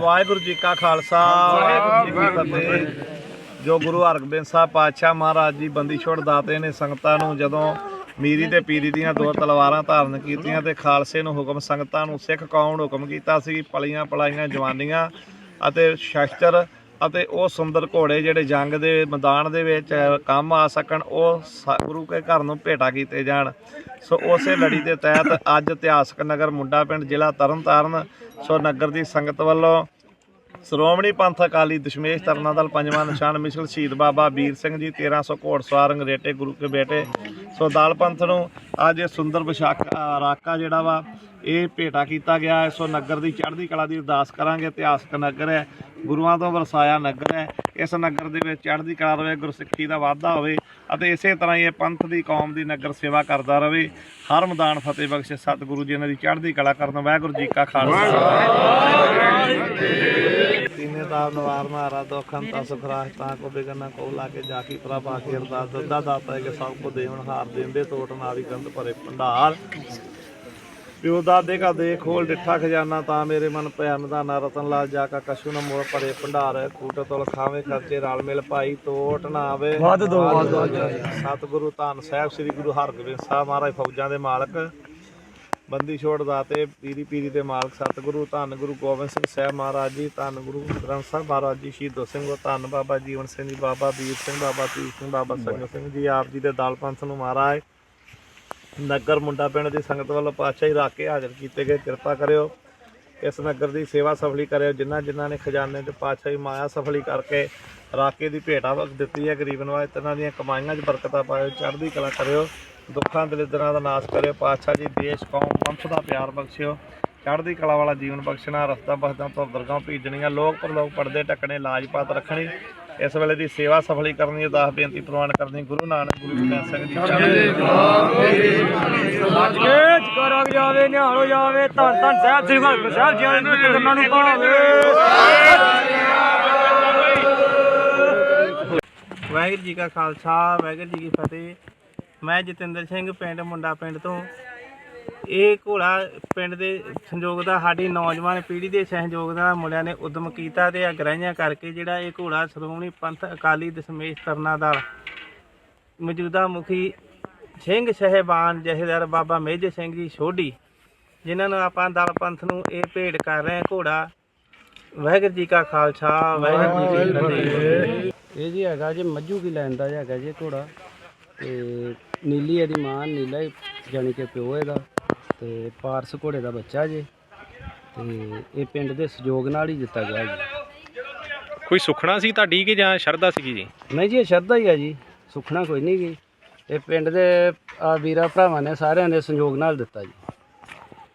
ਵਾਹਿਗੁਰੂ ਜੀ ਕਾ ਖਾਲਸਾ। ਵਾਹਿਗੁਰੂ ਜੀ ਕੀ ਫਤਿਹ। ਜੋ ਗੁਰੂ ਹਰਗੋਬਿੰਦ ਸਾਹਿਬ ਪਾਤਸ਼ਾਹ ਮਹਾਰਾਜ ਜੀ ਬੰਦੀ ਛੋੜ ਦਾਤੇ ਨੇ ਸੰਗਤਾਂ ਨੂੰ ਜਦੋਂ ਮੀਰੀ ਤੇ ਪੀਰੀ ਦੀਆਂ ਦੋ ਤਲਵਾਰਾਂ ਧਾਰਨ ਕੀਤੀਆਂ ਤੇ ਖਾਲਸੇ ਨੂੰ ਹੁਕਮ ਸੰਗਤਾਂ ਨੂੰ ਸਿੱਖ ਕੌਮ ਹੁਕਮ ਕੀਤਾ ਸੀ ਪਲੀਆਂ ਪਲਾਈਆਂ ਜਵਾਨੀਆਂ ਅਤੇ ਸ਼ਸਤਰ ਅਤੇ ਉਹ ਸੁੰਦਰ ਘੋੜੇ ਜਿਹੜੇ ਜੰਗ ਦੇ ਮੈਦਾਨ ਦੇ ਵਿੱਚ ਕੰਮ ਆ ਸਕਣ, ਉਹ ਸ- ਗੁਰੂ ਕੇ ਘਰ ਨੂੰ ਭੇਟਾ ਕੀਤੇ ਜਾਣ। ਸੋ ਉਸੇ ਲੜੀ ਦੇ ਤਹਿਤ ਅੱਜ ਇਤਿਹਾਸਕ ਨਗਰ ਮੁੰਡਾ ਪਿੰਡ ਜ਼ਿਲ੍ਹਾ ਤਰਨਤਾਰਨ, ਸੋ ਨਗਰ ਦੀ ਸੰਗਤ ਵੱਲੋਂ ਸ਼੍ਰੋਮਣੀ ਪੰਥ ਅਕਾਲੀ ਦਸ਼ਮੇਸ਼ ਤਰਨਾ ਦਲ ਪੰਜਵਾਂ ਨਿਸ਼ਾਨ ਮਿਸਲ ਸ਼ਹੀਦ ਬਾਬਾ ਵੀਰ ਸਿੰਘ ਜੀ 1300 ਘੋੜਸਵਾਰ ਅੰਗਰੇਟੇ ਗੁਰੂ ਕੇ ਬੇਟੇ। ਸੋ ਦਲ ਪੰਥ ਨੂੰ ਅੱਜ ਇਹ ਸੁੰਦਰ ਵਿਸ਼ਾਖ ਰਾਕਾ ਜਿਹੜਾ ਵਾ, ਇਹ ਭੇਟਾ ਕੀਤਾ ਗਿਆ ਹੈ। ਸੋ ਨਗਰ ਦੀ ਚੜ੍ਹਦੀ ਕਲਾ ਦੀ ਅਰਦਾਸ ਕਰਾਂਗੇ। ਇਤਿਹਾਸਕ ਨਗਰ ਹੈ, ਗੁਰੂਆਂ ਤੋਂ ਵਰਸਾਇਆ ਨਗਰ ਹੈ। ਇਸ ਨਗਰ ਦੇ ਵਿੱਚ ਚੜ੍ਹਦੀ ਕਲਾ ਰਵੇ, ਗੁਰਸਿੱਖੀ ਦਾ ਵਾਧਾ ਹੋਵੇ ਅਤੇ ਇਸੇ ਤਰ੍ਹਾਂ ਹੀ ਇਹ ਪੰਥ ਦੀ ਕੌਮ ਦੀ ਨਗਰ ਸੇਵਾ ਕਰਦਾ ਰਵੇ। ਹਰ ਮੈਦਾਨ ਫਤਿਹ ਬਖਸ਼ੇ ਸਤਿਗੁਰੂ ਜੀ ਇਹਨਾਂ ਦੀ ਚੜ੍ਹਦੀ ਕਲਾ ਕਰਨ। ਵਾਹਿਗੁਰੂ ਜੀ ਕਾ ਖਾਲਸਾ। ਦਾ ਨਵਾਰ ਮਾਰਾ ਦੋਖੰ ਤਾ ਸੁਖਰਾਜ ਤਾਂ ਕੋ ਬਿਗਨ ਕੋ ਲਾ ਕੇ ਜਾ ਕੀ ਪ੍ਰਭ ਆਖਿਰ ਦਾ ਦੱਦਾ ਦਾਤਾ ਕਿ ਸਭ ਕੋ ਦੇਵਨ ਹਾਰ ਦੇਂਦੇ ਟੋਟ ਨਾਲੀ ਗੰਧ ਭਰੇ ਭੰਡਾਰ। ਪਿਓ ਦਾਦੇ ਕਾ ਦੇ ਖੋਲ ਡਿੱਠਾ ਖਜ਼ਾਨਾ ਤਾਂ ਮੇਰੇ ਮਨ ਭਿਆਨ ਦਾ ਨਾ ਰਤਨ ਲਾਲ ਜਾ ਕਾ ਕਛੂ ਨ ਮੋੜ ਭਰੇ ਭੰਡਾਰ। ਕੂਟ ਤੁਲ ਖਾਵੇ ਖਰਚੇ ਰਲ ਮਿਲ ਭਾਈ ਤੋਟ ਨਾ ਆਵੇ। ਵੱਧ ਦੋ। ਸਤਿਗੁਰੂ ਧੰਨ ਸਾਹਿਬ ਸ੍ਰੀ ਗੁਰੂ ਹਰਗੋਬਿੰਦ ਸਾਹਿਬ ਮਹਾਰਾਜ ਫੌਜਾਂ ਦੇ ਮਾਲਕ। ਬੰਦੀ ਛੋੜ ਦਾਤੇ ਪੀਰੀ ਪੀਰੀ ਦੇ ਮਾਲਕ ਸਤਿਗੁਰੂ ਧੰਨ ਗੁਰੂ ਗੋਬਿੰਦ ਸਿੰਘ ਸਾਹਿਬ ਮਹਾਰਾਜ ਜੀ ਧੰਨ ਗੁਰੂ ਗ੍ਰੰਥ ਸਾਹਿਬ ਮਹਾਰਾਜ ਜੀ ਸ਼ਹੀਦੋ ਸਿੰਘ ਧੰਨ ਬਾਬਾ ਜੀਵਨ ਸਿੰਘ ਜੀ ਬਾਬਾ ਵੀਰ ਸਿੰਘ ਬਾਬਾ ਤੀਰ ਸਿੰਘ ਬਾਬਾ ਸੰਗਤ ਸਿੰਘ ਜੀ ਆਪ ਜੀ ਦੇ ਦਲ ਪੰਥ ਨੂੰ ਮਹਾਰਾਜ। ਨਗਰ ਮੁੰਡਾ ਪਿੰਡ ਦੀ ਸੰਗਤ ਵੱਲੋਂ ਪਾਤਸ਼ਾਹੀ ਰੱਖ ਕੇ ਹਾਜ਼ਰ ਕੀਤੇ ਗਏ। ਕਿਰਪਾ ਕਰਿਓ। ਇਸ ਨਗਰ ਦੀ ਸੇਵਾ ਸਫਲੀ ਕਰਿਓ। ਜਿਨ੍ਹਾਂ ਜਿਨ੍ਹਾਂ ਨੇ ਖਜ਼ਾਨੇ ਤੇ ਪਾਤਸ਼ਾਹੀ ਮਾਇਆ ਸਫਲੀ ਕਰਕੇ ਰਾਕੇ ਦੀ ਭੇਟਾ ਵਕ ਦਿੱਤੀ ਹੈ, ਗਰੀਬ ਨਵਾਜ ਤਿੰਨਾਂ ਦੀਆਂ ਕਮਾਈਆਂ 'ਚ ਬਰਕਤਾਂ ਪਾਇਓ, ਚੜ੍ਹਦੀ ਕਲਾ ਕਰਿਓ, ਦੁੱਖਾਂ ਦਲਿੱਦਰਾਂ ਦਾ ਨਾਸ਼ ਕਰਿਓ, ਪਾਤਸ਼ਾਹ ਜੀ, ਦੇਸ਼, ਕੌਮ ਪੰਥ ਦਾ ਪਿਆਰ ਬਖਸ਼ਿਓ, ਚੜ੍ਹਦੀ ਕਲਾ ਵਾਲਾ ਜੀਵਨ ਬਖਸ਼ਣਾ ਰਸਤਾ ਬਸਦਾ ਤੋਂ ਦਰਗਾਹ ਭੇਜਣੀਆਂ, ਲੋਕ ਪਰਲੋਕ ਪੜਦੇ ਟੱਕਣੇ ਲਾਜਪਾਤ ਰੱਖਣੀ ਇਸ ਵੇਲੇ ਦੀ ਸੇਵਾ ਸਫਲੀ ਕਰਨੀ ਅਰਦਾਸ ਬੇਨਤੀ ਪ੍ਰਵਾਨ ਕਰਨੀ ਗੁਰੂ ਨਾਨਕ ਗੁਰੂ ਗੋਬਿੰਦ ਸਿੰਘ ਜੀ ਅੱਜ ਕੇ ਜਕਰ ਜਾਵੇ ਨਿਹਾਲ ਹੋ ਜਾਵੇ ਧੰਨ ਧੰਨ ਸਾਹਿਬ ਸ੍ਰੀ ਗੁਰੂ ਗ੍ਰੰਥ ਸਾਹਿਬ ਜੀ ਨੂੰ ਕਰਨਾ ਨੂੰ ਭਾਵੇ। ਵਾਹਿਗੁਰੂ ਜੀ ਕਾ ਖਾਲਸਾ ਵਾਹਿਗੁਰੂ ਜੀ ਕੀ ਫਤਿਹ। ਮੈਂ ਜਤਿੰਦਰ ਸਿੰਘ ਪਿੰਡ ਮੁੰਡਾ ਪਿੰਡ ਤੋਂ। ਇਹ ਘੋੜਾ ਪਿੰਡ ਦੇ ਸੰਯੋਗ ਦਾ ਸਾਡੀ ਨੌਜਵਾਨ ਪੀੜ੍ਹੀ ਦੇ ਸਹਿਯੋਗ ਦਾ ਮੁੰਡਿਆਂ ਨੇ ਉਦਮ ਕੀਤਾ ਤੇ ਅਗਰਾਈਆਂ ਕਰਕੇ ਜਿਹੜਾ ਇਹ ਘੋੜਾ ਸ਼੍ਰੋਮਣੀ ਪੰਥ ਅਕਾਲੀ ਦਸ਼ਮੇਸ਼ ਤਰਨਾ ਦਲ ਮੌਜੂਦਾ ਮੁਖੀ ਸਿੰਘ ਸਹਿਬਾਨ ਜਹੇਦਾਰ ਬਾਬਾ ਮੇਜਰ ਸਿੰਘ ਜੀ ਸੋਢੀ ਜਿਨ੍ਹਾਂ ਨੂੰ ਆਪਾਂ ਦਲ ਪੰਥ ਨੂੰ ਇਹ ਭੇਟ ਕਰ ਰਹੇ ਹਾਂ ਘੋੜਾ। ਵਾਹਿਗੁਰੂ ਜੀ ਕਾ ਖਾਲਸਾ ਵਾਹਿਗੁਰੂ ਜੀ ਕੀ ਫਤਿਹ। ਇਹ ਜੀ ਹੈਗਾ ਜੀ ਮੱਝੂ ਕੀ ਲੈਣ ਦਾ ਹੈਗਾ ਜੀ ਘੋੜਾ। ਤੇ ਨੀਲੀ ਇਹਦੀ ਮਾਂ ਨੀਲਾ ਹੀ ਜਾਣੀ ਕਿ ਪਿਓ ਇਹਦਾ। ਤੇ ਪਾਰਸ ਘੋੜੇ ਦਾ ਬੱਚਾ ਜੀ। ਤੇ ਇਹ ਪਿੰਡ ਦੇ ਸਹਿਯੋਗ ਨਾਲ ਹੀ ਦਿੱਤਾ ਗਿਆ ਜੀ। ਕੋਈ ਸੁਖਣਾ ਸੀ ਤੁਹਾਡੀ ਕਿ ਜਾਂ ਸ਼ਰਧਾ ਸੀਗੀ ਜੀ? ਨਹੀਂ ਜੀ ਇਹ ਸ਼ਰਧਾ ਹੀ ਹੈ ਜੀ। ਸੁਖਣਾ ਕੋਈ ਨਹੀਂ ਗੀ ਇਹ ਪਿੰਡ ਦੇ ਆ ਵੀਰਾ ਭਰਾਵਾਂ ਨੇ ਸਾਰਿਆਂ ਦੇ ਸਹਿਯੋਗ ਨਾਲ ਦਿੱਤਾ ਜੀ।